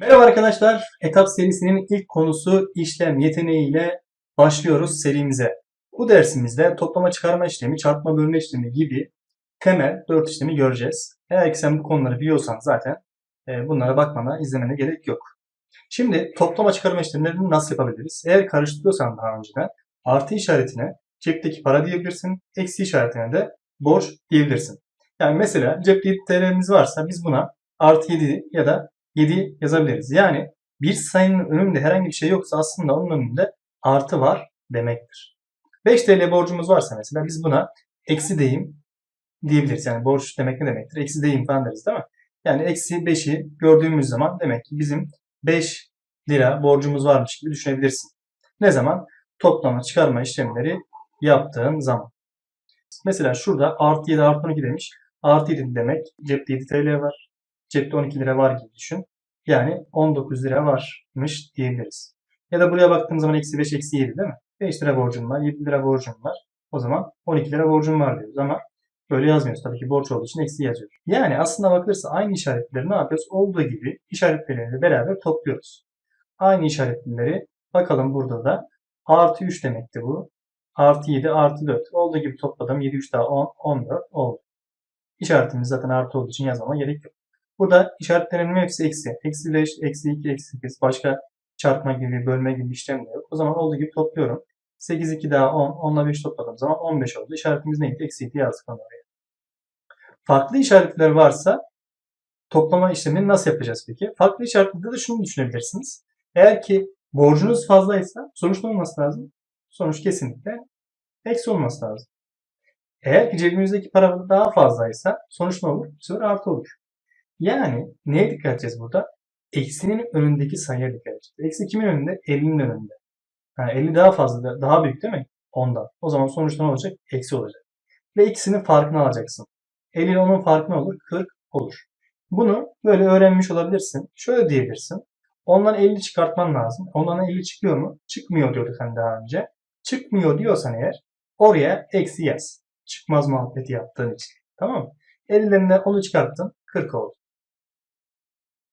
Merhaba arkadaşlar. Etap serisinin ilk konusu işlem yeteneğiyle başlıyoruz serimize. Bu dersimizde toplama çıkarma işlemi, çarpma bölme işlemi gibi temel 4 işlemi göreceğiz. Eğer ki sen bu konuları biliyorsan zaten e, bunlara bakmana, izlemene gerek yok. Şimdi toplama çıkarma işlemlerini nasıl yapabiliriz? Eğer karıştırıyorsan daha önceden artı işaretine cepteki para diyebilirsin, eksi işaretine de borç diyebilirsin. Yani mesela cepte 7 TL'miz varsa biz buna artı 7 ya da 7 yazabiliriz. Yani bir sayının önünde herhangi bir şey yoksa aslında onun önünde artı var demektir. 5 TL borcumuz varsa mesela biz buna eksi deyim diyebiliriz. Yani borç demek ne demektir? Eksi deyim falan deriz değil mi? Yani eksi 5'i gördüğümüz zaman demek ki bizim 5 lira borcumuz varmış gibi düşünebilirsin. Ne zaman? Toplama çıkarma işlemleri yaptığın zaman. Mesela şurada artı 7 artı 12 demiş. Artı 7 demek cepte 7 TL var. Cepte 12 lira var gibi düşün. Yani 19 lira varmış diyebiliriz. Ya da buraya baktığım zaman eksi 5 eksi 7 değil mi? 5 lira borcum var, 7 lira borcum var. O zaman 12 lira borcum var diyoruz ama böyle yazmıyoruz. Tabii ki borç olduğu için eksi yazıyoruz. Yani aslında bakılırsa aynı işaretleri ne yapıyoruz? Olduğu gibi işaretleriyle beraber topluyoruz. Aynı işaretleri bakalım burada da artı 3 demekti bu. Artı 7 artı 4. Olduğu gibi topladım. 7 3 daha 10 14 oldu. İşaretimiz zaten artı olduğu için yazmama gerek yok. Burada işaretlerimin hepsi eksi. Eksi 5, eksi 2, eksi 8. Başka çarpma gibi, bölme gibi işlem yok. O zaman olduğu gibi topluyorum. 8, 2 daha 10. 10 ile 5 topladığım zaman 15 oldu. İşaretimiz neydi? Eksi 2 yazdık onu oraya. Farklı işaretler varsa toplama işlemini nasıl yapacağız peki? Farklı işaretlerde de şunu düşünebilirsiniz. Eğer ki borcunuz fazlaysa sonuç ne olması lazım? Sonuç kesinlikle eksi olması lazım. Eğer ki cebimizdeki para daha fazlaysa sonuç ne olur? Bu sefer artı olur. Yani neye dikkat edeceğiz burada? Eksinin önündeki sayıya dikkat edeceğiz. Eksi kimin önünde? 50'nin önünde. Yani 50 daha fazla, daha büyük değil mi? Ondan. O zaman sonuçta ne olacak? Eksi olacak. Ve ikisinin farkını alacaksın. 50 ile onun farkı ne olur? 40 olur. Bunu böyle öğrenmiş olabilirsin. Şöyle diyebilirsin. Ondan 50 çıkartman lazım. Ondan 50 çıkıyor mu? Çıkmıyor diyorduk hani daha önce. Çıkmıyor diyorsan eğer oraya eksi yaz. Çıkmaz muhabbeti yaptığın için. Tamam mı? 50'lerinden onu çıkarttın. 40 oldu.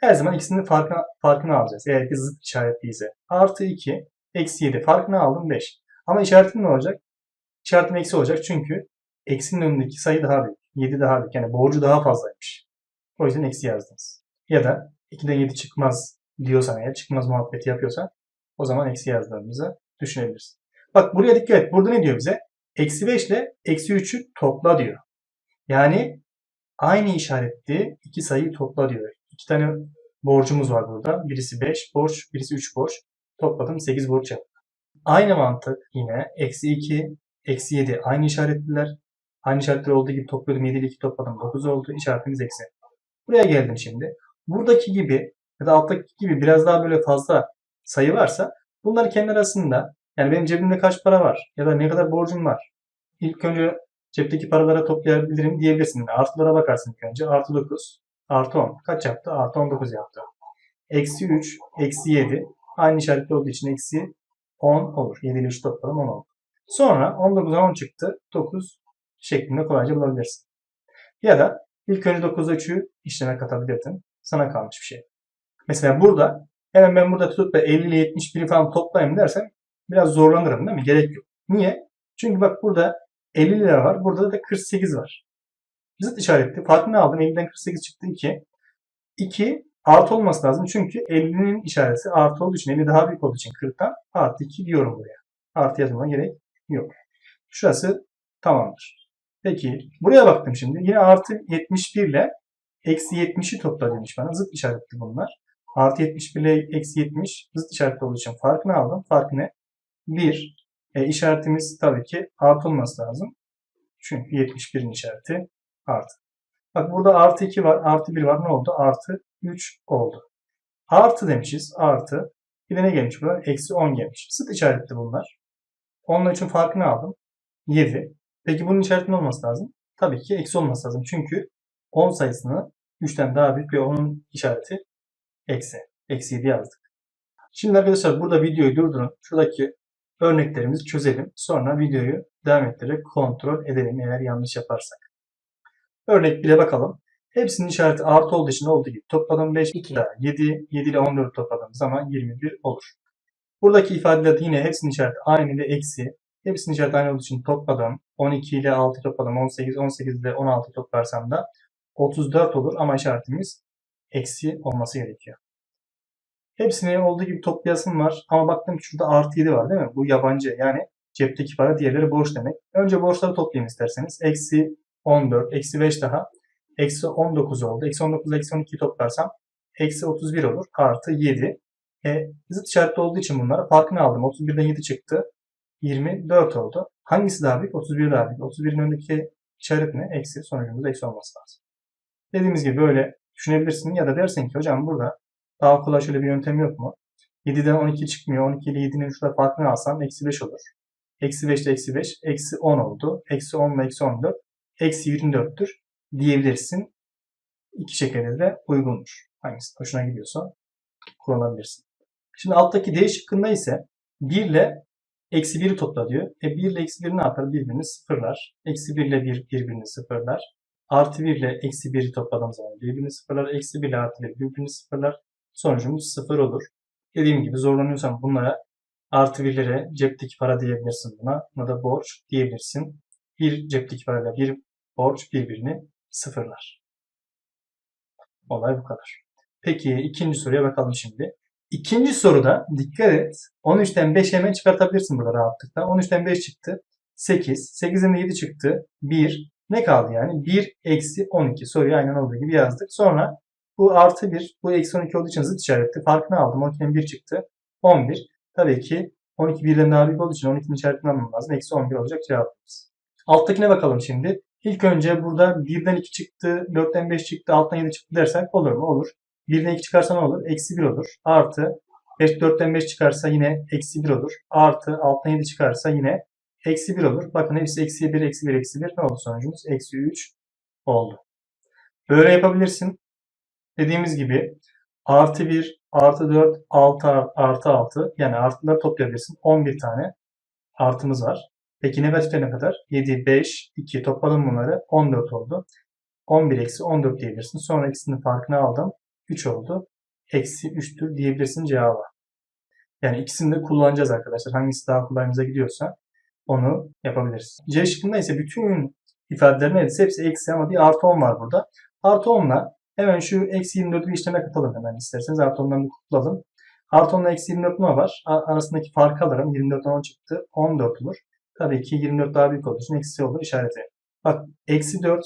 Her zaman ikisinin farkını, farkını alacağız. Eğer ki zıt işaretliyse. Artı 2, eksi 7. Farkını aldım 5. Ama işaretin ne olacak? İşaretim eksi olacak çünkü eksinin önündeki sayı daha büyük. 7 daha büyük. Yani borcu daha fazlaymış. O yüzden eksi yazdınız. Ya da 2'den 7 çıkmaz diyorsan eğer çıkmaz muhabbeti yapıyorsan o zaman eksi yazdığımızı düşünebiliriz. Bak buraya dikkat et. Burada ne diyor bize? Eksi 5 ile eksi 3'ü topla diyor. Yani aynı işaretli iki sayıyı topla diyor. İki tane borcumuz var burada. Birisi 5 borç, birisi 3 borç. Topladım 8 borç yaptı. Aynı mantık yine eksi 2, eksi 7 aynı işaretliler. Aynı işaretler olduğu gibi topluyordum. 7 ile 2 topladım 9 oldu. İşaretimiz eksi. Buraya geldim şimdi. Buradaki gibi ya da alttaki gibi biraz daha böyle fazla sayı varsa bunları kendi arasında yani benim cebimde kaç para var ya da ne kadar borcum var. İlk önce cepteki paralara toplayabilirim diyebilirsin. Artılara bakarsın ilk önce. Artı 9, artı 10. Kaç yaptı? Artı 19 yaptı. Eksi 3, eksi 7. Aynı işaretli olduğu için eksi 10 olur. 7 ile 3 topladım 10 oldu. Sonra 19'a 10 çıktı. 9 şeklinde kolayca bulabilirsin. Ya da ilk önce 9'da 3'ü işleme katabilirdin. Sana kalmış bir şey. Mesela burada hemen ben burada tutup da 50 ile 71'i falan toplayayım dersem biraz zorlanırım değil mi? Gerek yok. Niye? Çünkü bak burada 50 lira var. Burada da 48 var. Zıt işaretli. Fark ne aldım? 50'den 48 çıktı 2. 2 artı olması lazım. Çünkü 50'nin işareti artı olduğu için 50 daha büyük olduğu için 40'tan artı 2 diyorum buraya. Artı yazmama gerek yok. Şurası tamamdır. Peki buraya baktım şimdi. Yine artı 71 ile eksi 70'i topla demiş bana. Zıt işaretli bunlar. Artı 71 ile eksi 70 zıt işaretli olduğu için farkını aldım. Farkı ne? 1. E, işaretimiz tabii ki artı olması lazım. Çünkü 71'in işareti artı. Bak burada artı 2 var, artı 1 var. Ne oldu? Artı 3 oldu. Artı demişiz. Artı. Bir de ne gelmiş burada? Eksi 10 gelmiş. Zıt işaretli bunlar. Onunla için farkını aldım. 7. Peki bunun işareti ne olması lazım? Tabii ki eksi olması lazım. Çünkü 10 sayısını 3'ten daha büyük ve onun işareti eksi. Eksi 7 yazdık. Şimdi arkadaşlar burada videoyu durdurun. Şuradaki örneklerimizi çözelim. Sonra videoyu devam ettirerek kontrol edelim eğer yanlış yaparsak. Örnek 1'e bakalım. Hepsinin işareti artı olduğu için olduğu gibi topladım 5 2 daha 7. 7 ile 14 topladığımız zaman 21 olur. Buradaki ifadelerde yine hepsinin işareti aynı ve eksi. Hepsinin işareti aynı olduğu için topladım. 12 ile 6 topladım. 18, 18 ile 16 toplarsam da 34 olur ama işaretimiz eksi olması gerekiyor. Hepsini olduğu gibi toplayasım var ama baktım şurada artı 7 var değil mi? Bu yabancı yani cepteki para diğerleri borç demek. Önce borçları toplayayım isterseniz. Eksi 14, eksi 5 daha. Eksi 19 oldu. Eksi 19 ile eksi 12 toplarsam eksi 31 olur. Artı 7. E, zıt işaretli olduğu için bunlara farkını aldım. 31'den 7 çıktı. 24 oldu. Hangisi daha büyük? 31 daha büyük. 31'in önündeki işaret ne? Eksi. Sonucumuz eksi olması lazım. Dediğimiz gibi böyle düşünebilirsin ya da dersin ki hocam burada daha kolay şöyle bir yöntem yok mu? 7'den 12 çıkmıyor. 12 ile 7'nin şurada farkını alsam eksi 5 olur. Eksi 5 ile eksi 5. Eksi 10 oldu. Eksi 10 ile eksi 14. Eksi 24'tür diyebilirsin. İki şekilde de uygundur. Hangisi hoşuna gidiyorsa kullanabilirsin. Şimdi alttaki D şıkkında ise 1 ile eksi 1'i topla diyor. E 1 ile eksi 1 ne yapar? Birbirini sıfırlar. Eksi 1 ile 1 birbirini sıfırlar. Artı 1 ile eksi 1'i topladığım zaman birbirini sıfırlar. Eksi 1 ile artı 1 birbirini sıfırlar. Sonucumuz sıfır olur. Dediğim gibi zorlanıyorsan bunlara artı 1'lere cepteki para diyebilirsin buna. Buna da borç diyebilirsin. Bir cepteki parayla bir borç birbirini sıfırlar. Olay bu kadar. Peki ikinci soruya bakalım şimdi. İkinci soruda dikkat et. 13'ten 5 hemen çıkartabilirsin burada rahatlıkla. 13'ten 5 çıktı. 8. 8'den de 7 çıktı. 1. Ne kaldı yani? 1 eksi 12. Soruyu aynen olduğu gibi yazdık. Sonra bu artı 1. Bu eksi 12 olduğu için zıt işaretli. Farkını aldım. 12'den 1 çıktı. 11. Tabii ki 12 birden daha büyük olduğu için 12'nin işaretini almam lazım. Eksi 11 olacak cevabımız. Alttakine bakalım şimdi. İlk önce burada 1'den 2 çıktı, 4'ten 5 çıktı, 6'dan 7 çıktı dersek olur mu? Olur. 1'den 2 çıkarsa ne olur? Eksi 1 olur. Artı 5, 4'ten 5 çıkarsa yine eksi 1 olur. Artı 6'dan 7 çıkarsa yine eksi 1 olur. Bakın hepsi eksi 1, eksi 1, eksi 1. Ne oldu sonucumuz? Eksi 3 oldu. Böyle yapabilirsin. Dediğimiz gibi artı 1, artı 4, 6 artı 6 yani artıları toplayabilirsin. 11 tane artımız var. Peki negatifte ne kadar? 7, 5, 2 topladım bunları. 14 oldu. 11 eksi 14 diyebilirsin. Sonra ikisinin farkını aldım. 3 oldu. Eksi 3'tür diyebilirsin cevaba. Yani ikisini de kullanacağız arkadaşlar. Hangisi daha kolayımıza gidiyorsa onu yapabiliriz. C şıkkında ise bütün ifadelerin neredeyse hepsi eksi ama bir artı 10 var burada. Artı 10'la hemen şu eksi 24'ü işleme katalım hemen isterseniz. Artı 10'dan bir kurtulalım. Artı 10 ile eksi 24 ne var? Arasındaki farkı alırım. 24'ten 10 çıktı. 14 olur. Tabii ki 24 daha büyük olduğu için eksi olur işareti. Bak eksi 4,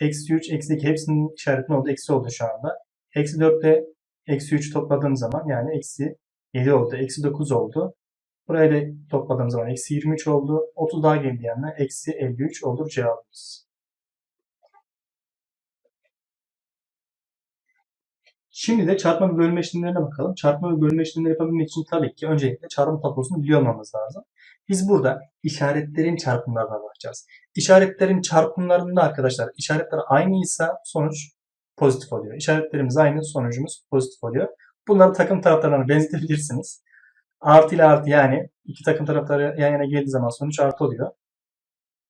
eksi 3, eksi 2 hepsinin işareti ne oldu? Eksi oldu şu anda. Eksi 4 ile eksi 3 topladığım zaman yani eksi 7 oldu. Eksi 9 oldu. Burayı da topladığım zaman eksi 23 oldu. 30 daha geldi yanına. Eksi 53 olur cevabımız. Şimdi de çarpma ve bölme işlemlerine bakalım. Çarpma ve bölme işlemleri yapabilmek için tabii ki öncelikle çarpım tablosunu biliyor olmamız lazım. Biz burada işaretlerin çarpımlarına bakacağız. İşaretlerin çarpımlarında arkadaşlar işaretler aynıysa sonuç pozitif oluyor. İşaretlerimiz aynı, sonucumuz pozitif oluyor. Bunları takım taraflarına benzetebilirsiniz. Artı ile artı yani iki takım tarafları yan yana geldiği zaman sonuç artı oluyor.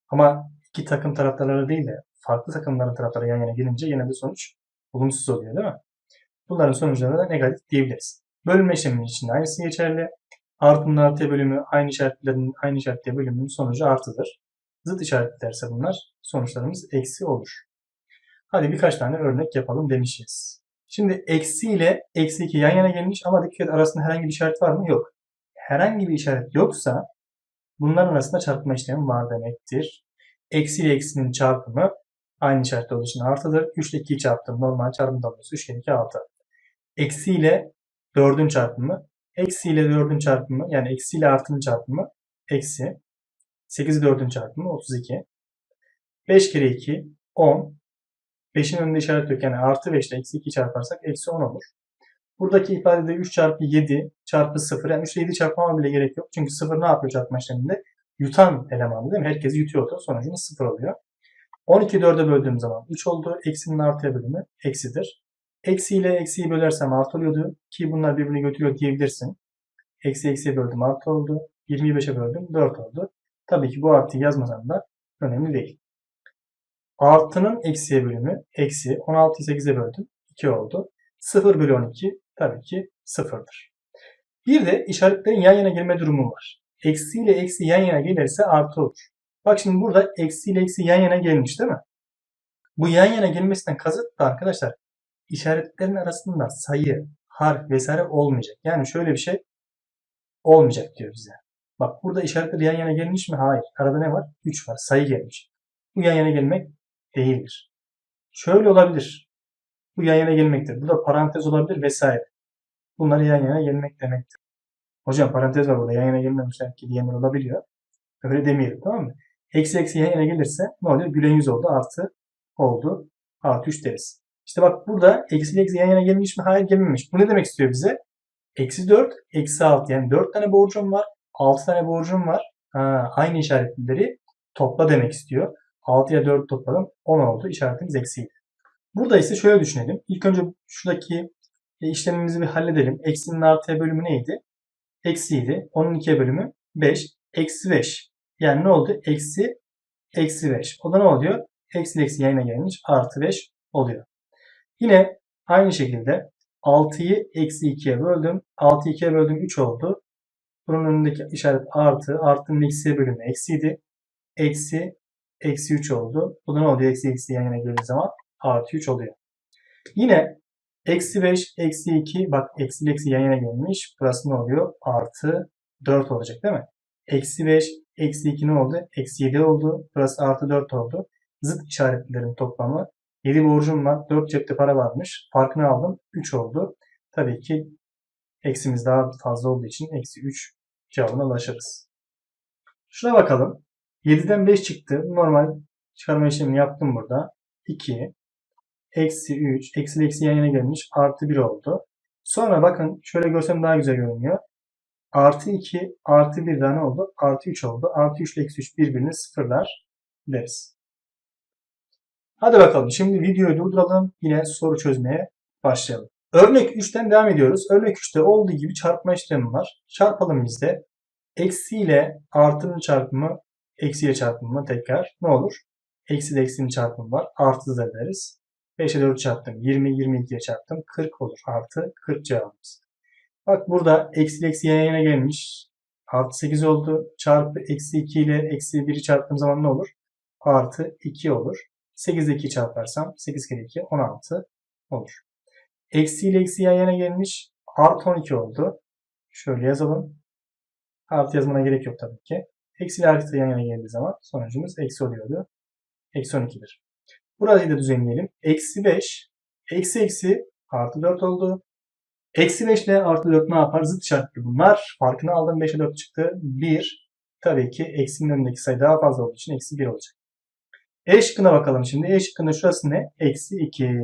Ama iki takım taraftarları değil de farklı takımların tarafları yan yana gelince yine de sonuç olumsuz oluyor değil mi? Bunların sonuçlarına da negatif diyebiliriz. Bölünme işleminin içinde aynısı geçerli. Artının artıya bölümü aynı işaretlerin aynı işaretle bölümünün sonucu artıdır. Zıt işaretlerse bunlar sonuçlarımız eksi olur. Hadi birkaç tane örnek yapalım demişiz. Şimdi eksi ile eksi 2 yan yana gelmiş ama dikkat arasında herhangi bir işaret var mı? Yok. Herhangi bir işaret yoksa bunların arasında çarpma işlemi var demektir. Eksi ile eksinin çarpımı aynı işaretli olduğu için artıdır. 3 ile 2'yi çarptım. Normal çarpım tablosu 3 ile 2 6. Eksi ile 4'ün çarpımı Eksi ile 4'ün çarpımı yani eksi ile artının çarpımı eksi. 8 4'ün çarpımı 32. 5 kere 2 10. 5'in önünde işaret yok yani artı 5 ile eksi 2 çarparsak eksi 10 olur. Buradaki ifadede 3 çarpı 7 çarpı 0 yani 3 ile 7 çarpmama bile gerek yok. Çünkü 0 ne yapıyor çarpma işleminde? Yutan eleman değil mi? Herkesi yutuyordu. Sonucumuz 0 oluyor. 12 4'e böldüğüm zaman 3 oldu. Eksinin artıya bölümü eksidir. Eksi ile eksiyi bölersem artı oluyordu. Ki bunlar birbirini götürüyor diyebilirsin. Eksi eksiye böldüm artı oldu. 25'e böldüm 4 oldu. Tabii ki bu artıyı yazmasam da önemli değil. Artının eksiye bölümü eksi 16'yı 8'e böldüm. 2 oldu. 0 bölü 12 tabii ki 0'dır. Bir de işaretlerin yan yana gelme durumu var. Eksi ile eksi yan yana gelirse artı olur. Bak şimdi burada eksi ile eksi yan yana gelmiş değil mi? Bu yan yana gelmesinden kasıt da arkadaşlar işaretlerin arasında sayı, harf vesaire olmayacak. Yani şöyle bir şey olmayacak diyor bize. Bak burada işaretler yan yana gelmiş mi? Hayır. Arada ne var? 3 var. Sayı gelmiş. Bu yan yana gelmek değildir. Şöyle olabilir. Bu yan yana gelmektir. Burada parantez olabilir vesaire. Bunlar yan yana gelmek demektir. Hocam parantez var burada. Yan yana gelmemişler ki diyenler olabiliyor. Öyle demeyelim tamam mı? Eksi eksi yan yana gelirse ne oluyor? Gülen yüz oldu. Artı oldu. Artı 3 deriz. İşte bak burada eksi eksi yan yana gelmiş mi? Hayır gelmemiş. Bu ne demek istiyor bize? Eksi 4, eksi 6. Yani 4 tane borcum var. 6 tane borcum var. Ha, aynı işaretleri topla demek istiyor. 6'ya 4 topladım. 10 oldu. İşaretimiz eksiydi. Burada ise şöyle düşünelim. İlk önce şuradaki e, işlemimizi bir halledelim. Eksinin artıya bölümü neydi? Eksiydi. Onun 2'ye bölümü 5. Eksi 5. Yani ne oldu? Eksi eksi 5. O da ne oluyor? Eksi eksi yayına gelmiş. Artı 5 oluyor. Yine aynı şekilde 6'yı eksi 2'ye böldüm. 6'yı 2'ye böldüm 3 oldu. Bunun önündeki işaret artı. Artının eksiye bölümü eksiydi. Eksi eksi 3 oldu. Bu da ne oluyor? Eksi eksi yan yana geldiği zaman artı 3 oluyor. Yine eksi 5, eksi 2 bak eksi eksi yan yana gelmiş. Burası ne oluyor? Artı 4 olacak değil mi? Eksi 5, eksi 2 ne oldu? Eksi 7 oldu. Burası artı 4 oldu. Zıt işaretlerin toplamı 7 borcum var. 4 cepte para varmış. Farkını aldım. 3 oldu. Tabii ki eksimiz daha fazla olduğu için eksi 3 cevabına ulaşırız. Şuna bakalım. 7'den 5 çıktı. Normal çıkarma işlemini yaptım burada. 2, eksi 3, eksi eksi yan yana gelmiş. Artı 1 oldu. Sonra bakın şöyle görsem daha güzel görünüyor. Artı 2, artı 1 daha ne oldu? Artı 3 oldu. Artı 3 ile eksi 3 birbirini sıfırlar deriz. Hadi bakalım şimdi videoyu durduralım. Yine soru çözmeye başlayalım. Örnek 3'ten devam ediyoruz. Örnek 3'te olduğu gibi çarpma işlemi var. Çarpalım biz de. Eksi ile artının çarpımı eksi ile çarpımı tekrar ne olur? Eksi ile eksinin çarpımı var. Artı da deriz. 5'e 4 çarptım. 20, 22'ye çarptım. 40 olur. Artı 40 cevabımız. Bak burada eksi eksi yan yana gelmiş. Artı 8 oldu. Çarpı eksi 2 ile eksi 1'i çarptığım zaman ne olur? Artı 2 olur. 8 ile 2 çarparsam 8 kere 2 16 olur. Eksi ile eksi yan yana gelmiş. Artı 12 oldu. Şöyle yazalım. Artı yazmana gerek yok tabii ki. Eksi ile artı yan yana geldiği zaman sonucumuz eksi oluyordu. Eksi 12'dir. Burayı da düzenleyelim. Eksi 5. Eksi eksi artı 4 oldu. Eksi 5 ile artı 4 ne yapar? Zıt işaretli bunlar. Farkını aldım. 5'e 4 çıktı. 1. Tabii ki eksinin önündeki sayı daha fazla olduğu için eksi 1 olacak. E şıkkına bakalım şimdi. E şıkkında şurası ne? Eksi 2.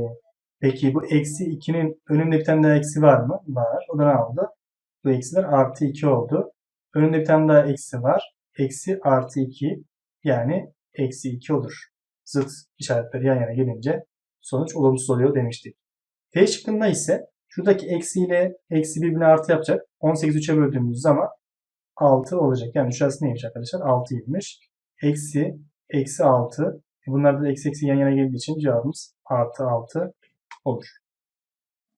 Peki bu eksi 2'nin önünde bir tane daha eksi var mı? Var. O da ne oldu? Bu eksiler artı 2 oldu. Önünde bir tane daha eksi var. Eksi artı 2 yani eksi 2 olur. Zıt işaretleri yan yana gelince sonuç olumsuz oluyor demiştik. F şıkkında ise şuradaki eksi ile eksi birbirine artı yapacak. 18 3'e böldüğümüz zaman 6 olacak. Yani şurası neymiş arkadaşlar? 6'ymış. Eksi, eksi 6. Bunlar da eksi eksi yan yana geldiği için cevabımız artı 6 olur.